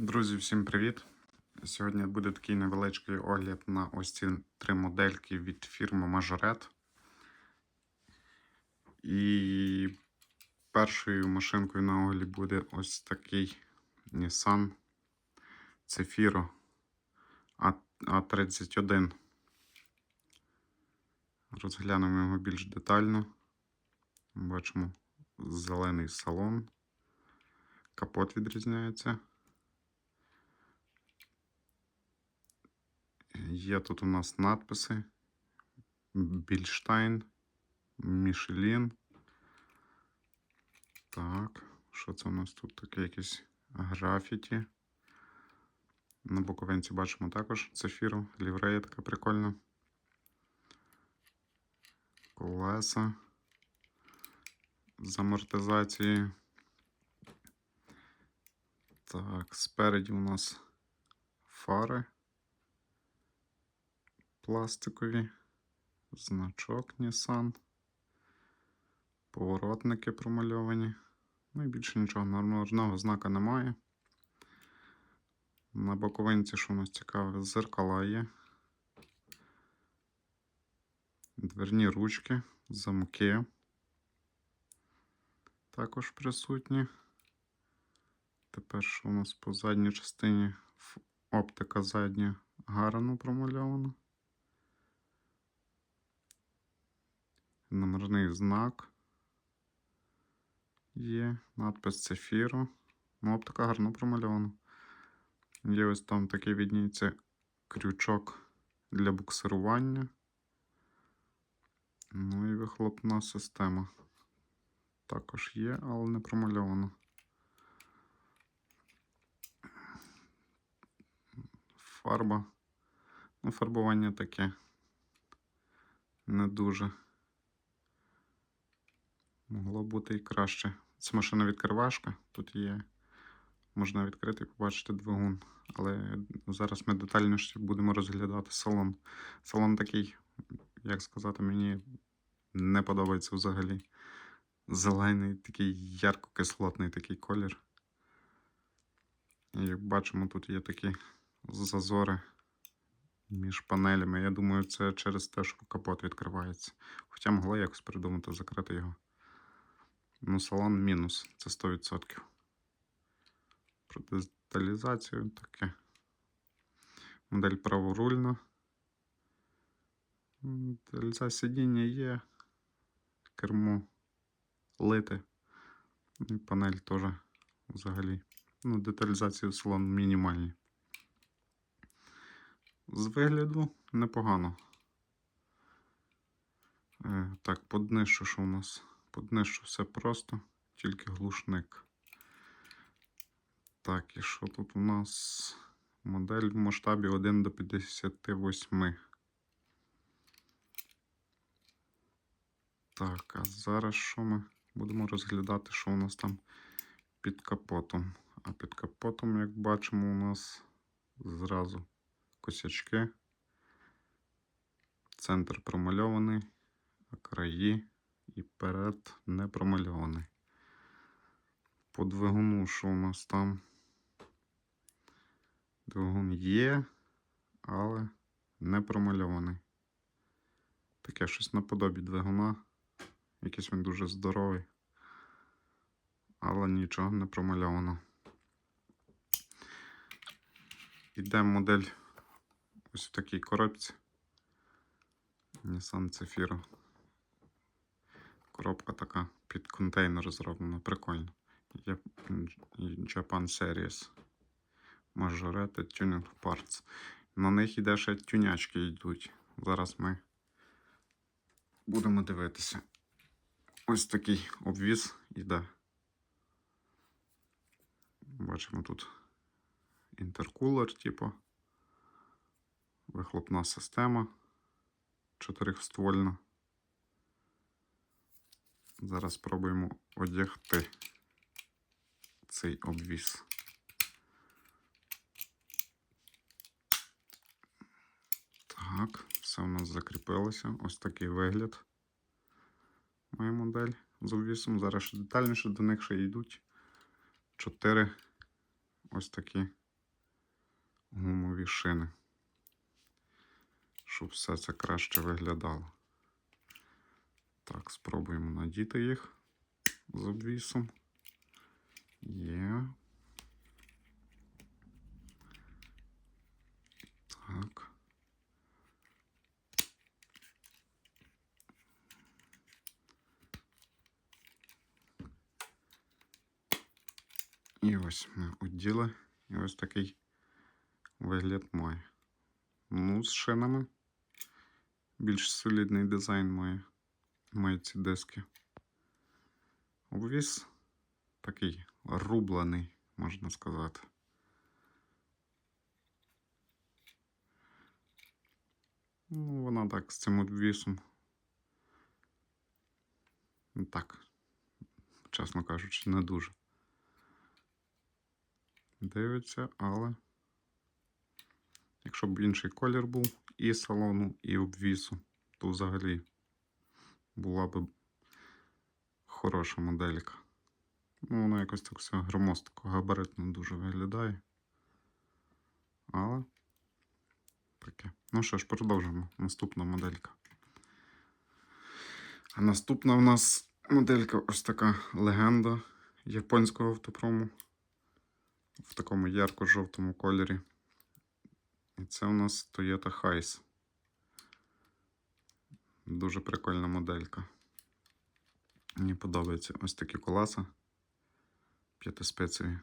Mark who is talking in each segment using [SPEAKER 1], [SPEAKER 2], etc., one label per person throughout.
[SPEAKER 1] Друзі, всім привіт! Сьогодні буде такий невеличкий огляд на ось ці три модельки від фірми Majorette. І першою машинкою на огляді буде ось такий Nissan Cefiro A- A31. Розглянемо його більш детально. Бачимо зелений салон. Капот відрізняється. Є тут у нас надписи Більштайн, Мішелін. Так, що це у нас тут таке якесь графіті? На боковинці бачимо також цефіру, ліврея така прикольна. Колеса з амортизацією. Так, спереді у нас фари пластикові, значок Nissan, поворотники промальовані. Ну і більше нічого, номерного знака немає. На боковинці, що у нас цікаве, зеркала є. Дверні ручки, замки також присутні. Тепер що у нас по задній частині оптика задня гарно промальована. Номерний знак є, надпис Цефіро. Ну, оптика гарно промальована. Є ось там такий відніється крючок для буксирування. Ну і вихлопна система. Також є, але не промальована. Фарба. Ну, фарбування таке не дуже. Могло бути і краще. Це машина відкривашка. Тут є. Можна відкрити і побачити двигун. Але зараз ми детальніше будемо розглядати салон. Салон такий, як сказати, мені не подобається взагалі. Зелений, такий ярко-кислотний такий колір. І як бачимо, тут є такі зазори між панелями. Я думаю, це через те, що капот відкривається. Хоча могла якось придумати закрити його. Ну, салон мінус, це 100%. Про деталізацію таке. Модель праворульна. Деталізація сидіння є. Кермо лите. І панель теж взагалі. Ну, деталізація салону мінімальні. З вигляду непогано. Е, так, по днишу, що у нас? По днишу все просто, тільки глушник. Так, і що тут у нас? Модель в масштабі 1 до 58. Так, а зараз що ми будемо розглядати, що у нас там під капотом? А під капотом, як бачимо, у нас зразу косячки. Центр промальований, а краї і перед не промальований. По двигуну, що у нас там? Двигун є, але не промальований. Таке щось наподобі двигуна. Якийсь він дуже здоровий. Але нічого не промальовано. Іде модель ось в такій коробці. Nissan Cefiro. Коробка така під контейнер зроблена, прикольно. Japan Series. Majorette Tuning Parts. На них іде ще тюнячки йдуть. Зараз ми будемо дивитися. Ось такий обвіз іде. Бачимо тут інтеркулер, типу, вихлопна система чотирьохствольна. Зараз спробуємо одягти цей обвіз. Так, все у нас закріпилося. Ось такий вигляд. Моя модель з обвісом. Зараз ще детальніше до них ще йдуть. Чотири ось такі гумові шини, щоб все це краще виглядало. Так, спробуємо надіти їх з обвісом. Є. Так. І ось ми оділи. І ось такий вигляд має. Ну, з шинами. Більш солідний дизайн має, має ці диски. Обвіс такий рублений, можна сказати. Ну, вона так з цим обвісом. Ну, Так, чесно кажучи, не дуже. Дивиться, але якщо б інший колір був і салону, і обвісу, то взагалі була б хороша моделька. Ну, вона якось так все громоздко, габаритно дуже виглядає. Але таке. Ну що ж, продовжимо. Наступна моделька. А наступна в нас моделька ось така легенда японського автопрому в такому ярко-жовтому кольорі. І це у нас Toyota Hiace. Дуже прикольна моделька. Мені подобаються ось такі колеса п'ятиспецеві.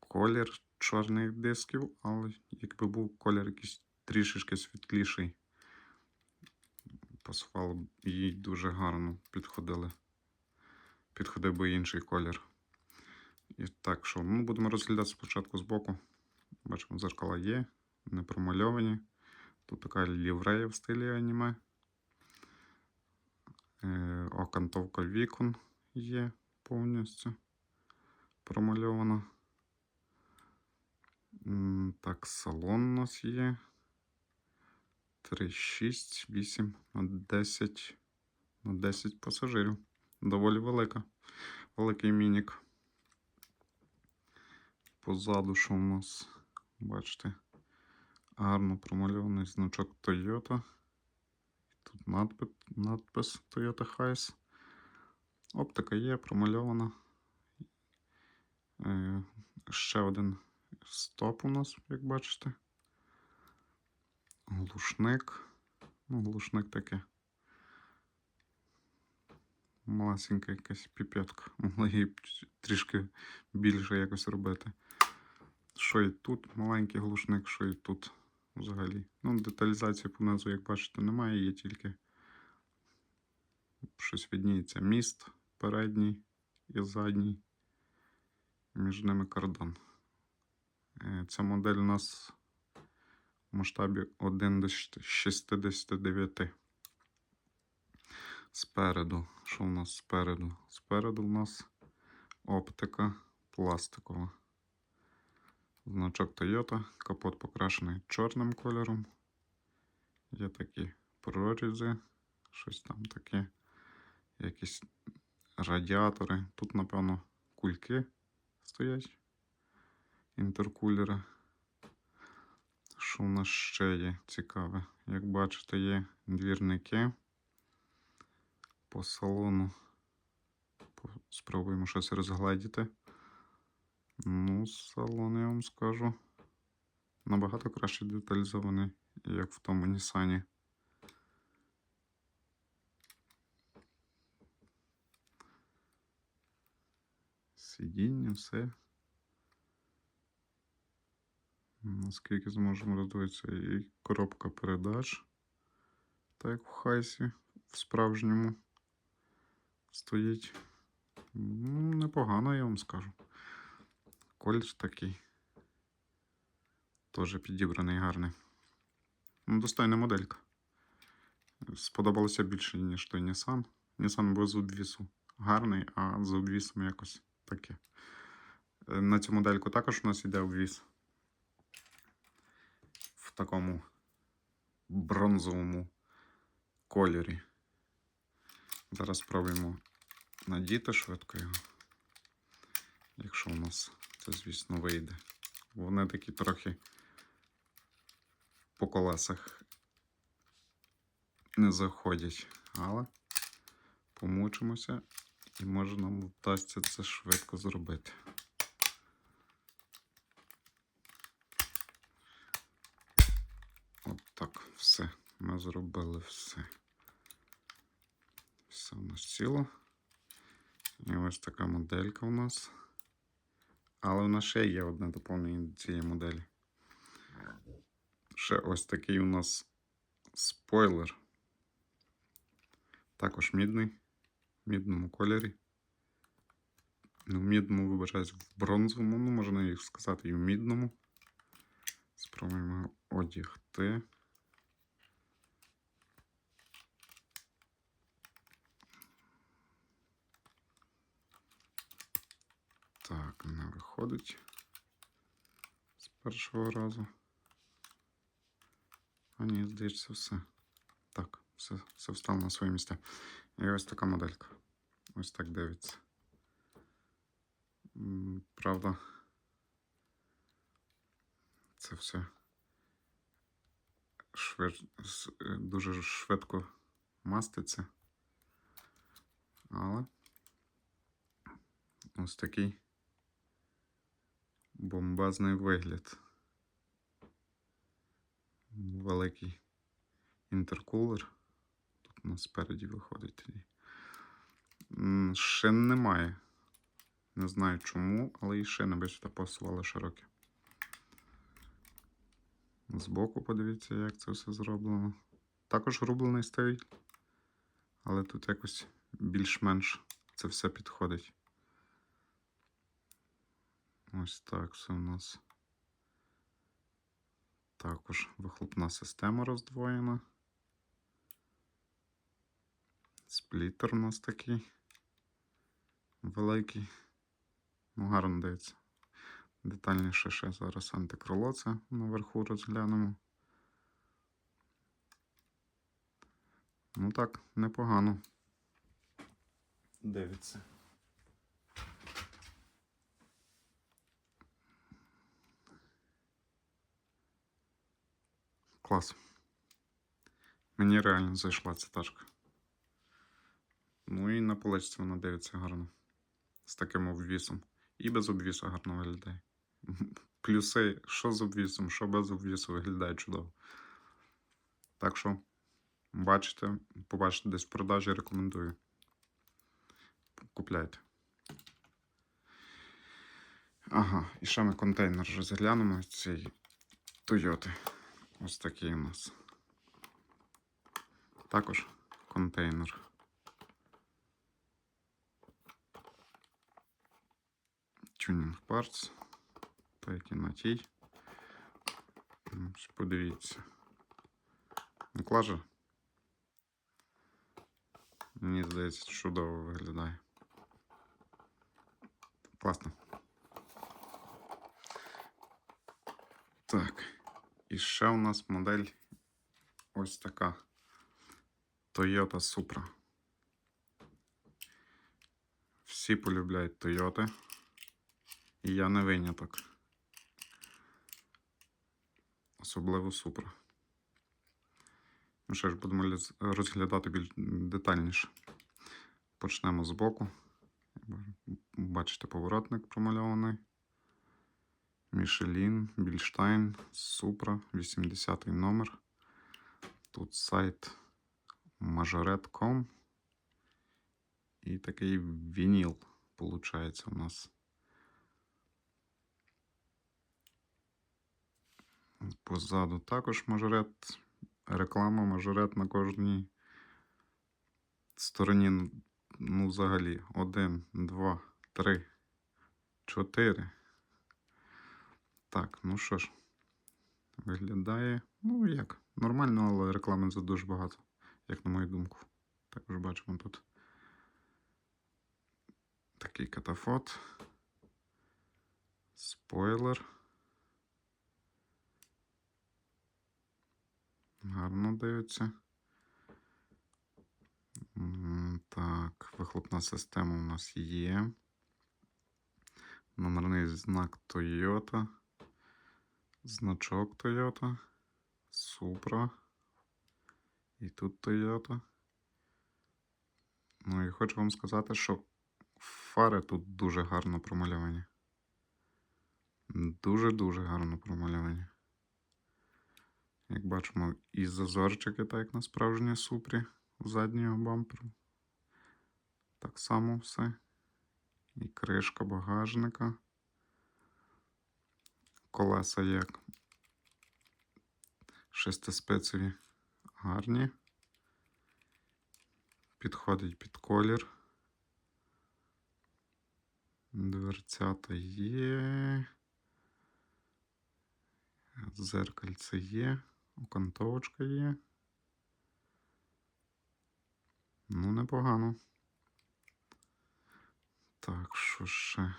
[SPEAKER 1] Колір чорних дисків, але якби був колір якийсь трішечки світліший, пасувало б їй дуже гарно підходили. Підходив би інший колір. І так, що ми будемо розглядати спочатку збоку. Бачимо, зеркала є, не промальовані. Тут така ліврея в стилі аніме. Е, окантовка вікон є повністю промальована. Так, салон у нас є. 3, 6, 8 на 10 на 10 пасажирів. Доволі велика. Великий мінік. Позаду, що у нас, бачите, гарно промальований значок Toyota. Тут надпис, надпис Toyota Hiace. Оптика є, промальована. Е, ще один стоп у нас, як бачите. Глушник. Ну, глушник таке. Малесенька якась піпетка. Могла її трішки більше якось робити. Що і тут маленький глушник, що і тут взагалі. Ну, деталізації понизу, як бачите, немає, є тільки щось відніється міст передній і задній. Між ними кордон. Е, Ця модель у нас в масштабі 1 до 69. Спереду. Що у нас спереду? Спереду у нас оптика пластикова. Значок Toyota, капот покрашений чорним кольором. Є такі прорізи, щось там таке, якісь радіатори. Тут, напевно, кульки стоять інтеркулера. Що у нас ще є цікаве? Як бачите, є двірники по салону. Спробуємо щось розгледіти. Ну, салон, я вам скажу. Набагато краще деталізований, як в тому Нісані. Сидіння, все. Наскільки зможемо роздивитися, і коробка передач. Так як в хайсі в справжньому стоїть. Ну, непогано, я вам скажу. Колір такий. Теж підібраний гарний. Ну, достойна моделька. Сподобалося більше, ніж той Nissan. Nissan був з обвісу гарний, а з обвісом якось таке. Е, На цю модельку також у нас йде обвіс. В такому бронзовому кольорі. Зараз спробуємо надіти швидко його. Якщо у нас це, звісно, вийде. Вони такі трохи по колесах не заходять. Але помучимося і може нам вдасться це швидко зробити. От так, все. Ми зробили все. Все у нас ціло. І ось така моделька у нас. Але в нас ще є одне доповнення до цієї моделі. Ще ось такий у нас спойлер. Також мідний, в мідному кольорі. Ну, в мідному вибираюсь в бронзовому, ну, можна їх сказати, і в мідному. Спробуємо одягти. Так, не виходить з першого разу. А ні, здається, все. Так, все, все встало на свої місця. І ось така моделька. Ось так дивиться. Правда, це все швид... е, дуже швидко маститься. Але ось такий бомбезний вигляд. Великий інтеркулер. Тут у нас спереді виходить. Шин немає. Не знаю чому, але і шини бачите, посували широкі. Збоку подивіться, як це все зроблено. Також рублений стиль, але тут якось більш-менш це все підходить. Ось так все у нас. Також вихлопна система роздвоєна. Сплітер у нас такий великий. Ну, гарно дивиться. Детальніше ще зараз антикрило це наверху розглянемо. Ну так, непогано. Дивиться. Клас. Мені реально зайшла ця тачка. Ну і на поличці вона дивиться гарно. З таким обвісом. І без обвісу гарно виглядає. Плюси, що з обвісом, що без обвісу виглядає чудово. Так що, бачите, побачите десь в продажі, рекомендую. Купляйте. Ага, і ще ми контейнер розглянемо цієї Тойоти. Ось такий у нас. Також контейнер. Tuning Parts. Так і на тій. Ось Подивіться. Клаже. Мені здається, чудово виглядає. Класно. Так. І ще у нас модель ось така. Toyota Supra. Всі полюбляють Toyota. І я не виняток. Особливо Supra. Ну що ж, будемо розглядати більш детальніше. Почнемо з боку. Бачите, поворотник промальований. Мішелін, Більштайн, Супра, 80 номер. Тут сайт Majoret.com. І такий вініл, виходить, у нас. Позаду також мажорет. Реклама мажорет на кожній стороні. Ну, взагалі, один, два, три, чотири. Так, ну що ж, виглядає, ну як, нормально, але реклами за дуже багато, як на мою думку. Також бачимо тут такий катафот, спойлер. Гарно дивиться. Так, вихлопна система у нас є. Номерний знак Toyota. Значок Toyota. Supra. І тут Toyota. Ну і хочу вам сказати, що фари тут дуже гарно промальовані. Дуже-дуже гарно промальовані. Як бачимо, і зазорчики, так як на справжній супрі заднього бамперу. Так само все. І кришка багажника. Колеса як шестиспецеві гарні. Підходить під колір. Дверцята є. Зеркальце є. Окантовочка є. Ну, непогано. Так, що ще?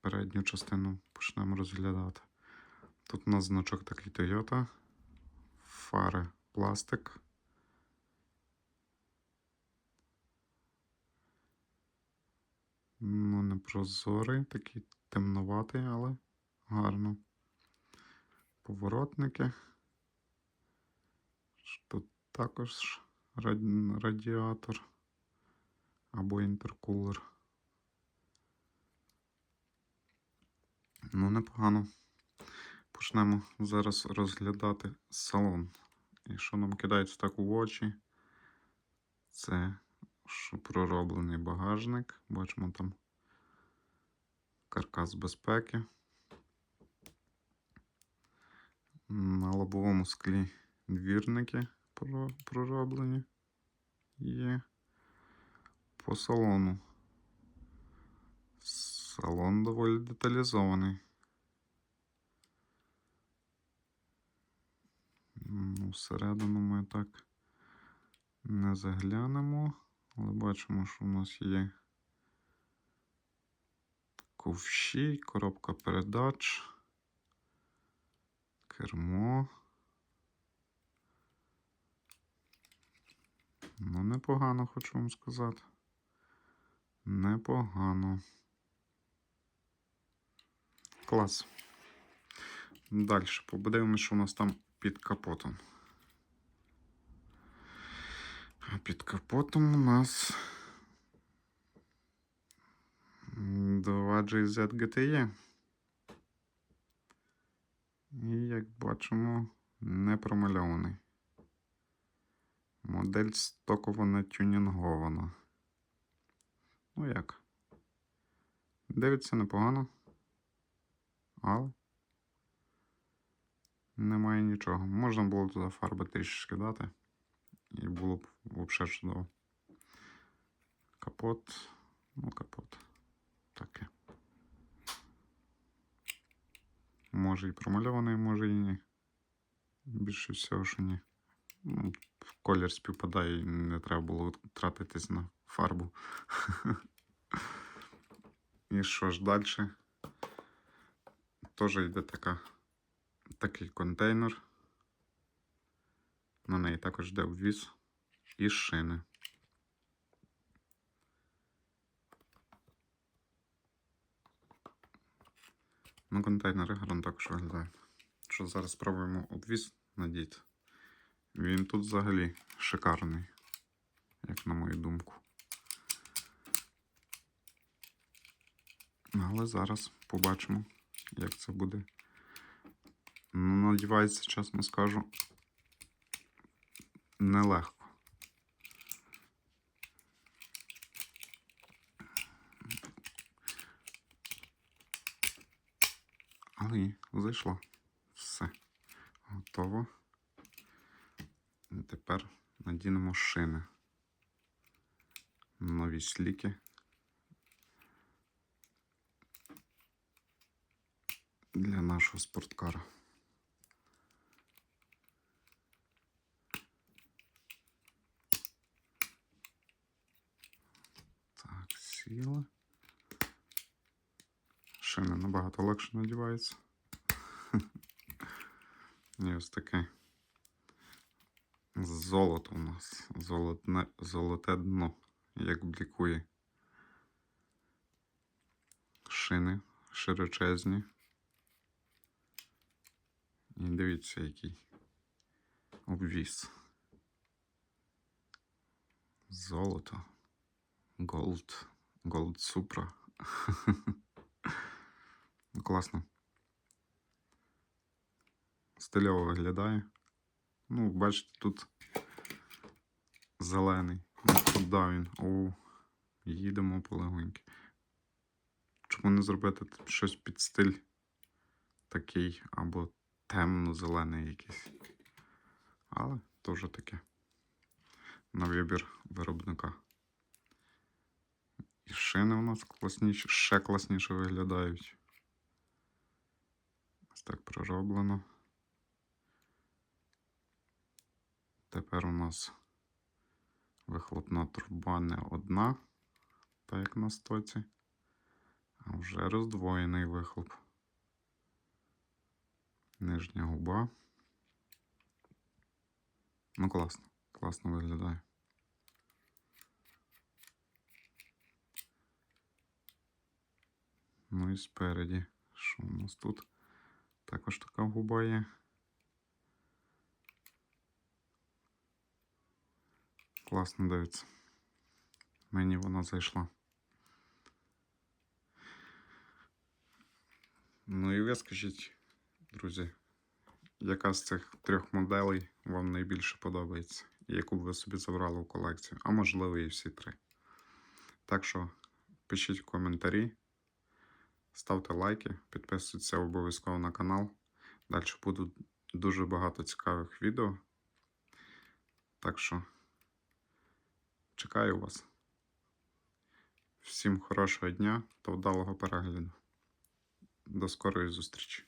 [SPEAKER 1] Передню частину почнемо розглядати. Тут у нас значок такий Toyota. Фари пластик. Ну, не прозорий, такий темноватий, але гарно. Поворотники. Тут також радіатор або інтеркулер. Ну, непогано. Почнемо зараз розглядати салон. І що нам кидається так у очі? Це що пророблений багажник. Бачимо там каркас безпеки. На лобовому склі двірники пророблені є. По салону. Салон доволі деталізований. Ну, всередину ми так не заглянемо, але бачимо, що у нас є ковші, коробка передач, кермо. Ну, непогано, хочу вам сказати. Непогано. Клас. Далі подивимося, що у нас там під капотом. А під капотом у нас 2 GZ GTE. І, як бачимо, не промальований. Модель стоково не тюнінгована. Ну як? Дивиться непогано. Але немає нічого. Можна було туди фарби трішечки дати. І було б взагалі чудово. Капот. Ну, капот. Таке. Може і промальований, може і ні. Більше всього, що ні. Ну, колір співпадає і не треба було тратитись на фарбу. І що ж далі? Теж йде така, такий контейнер. На неї також йде ввіз і шини. Ну, контейнери гарно також виглядають. Що зараз спробуємо обвіз надіти. Він тут взагалі шикарний, як на мою думку. Але зараз побачимо, як це буде. Ну, надівається, чесно скажу, нелегко. Але ні, зайшло. Все. Готово. І тепер надінемо шини. Нові сліки. Для нашого спорткара. Так, сіла. Шини набагато легше надіваються. І ось таке. Золото у нас. Золотне, золоте дно, як блікує. Шини широчезні. І дивіться, який обвіс. Золото. Голд. Голд Супра. Ну, Класно. Стильово виглядає. Ну, бачите, тут зелений. Ну, Куди він? О, їдемо полегоньки. Чому не зробити щось під стиль такий або темно-зелений якийсь. Але вже таке. На вибір виробника. І шини у нас класніші, ще класніше виглядають. Ось так пророблено. Тепер у нас вихлопна труба не одна, так як на стоці, а вже роздвоєний вихлоп. Нижня губа. Ну, класно, класно виглядає. Ну і спереді. Що у нас тут? Також така губа є. Класно дивиться. Мені вона зайшла. Ну і ви скажіть, друзі, яка з цих трьох моделей вам найбільше подобається? Яку б ви собі забрали в колекцію? А можливо, і всі три. Так що пишіть коментарі, ставте лайки, підписуйтесь обов'язково на канал. Далі буде дуже багато цікавих відео. Так що чекаю вас. Всім хорошого дня та вдалого перегляду. До скорої зустрічі!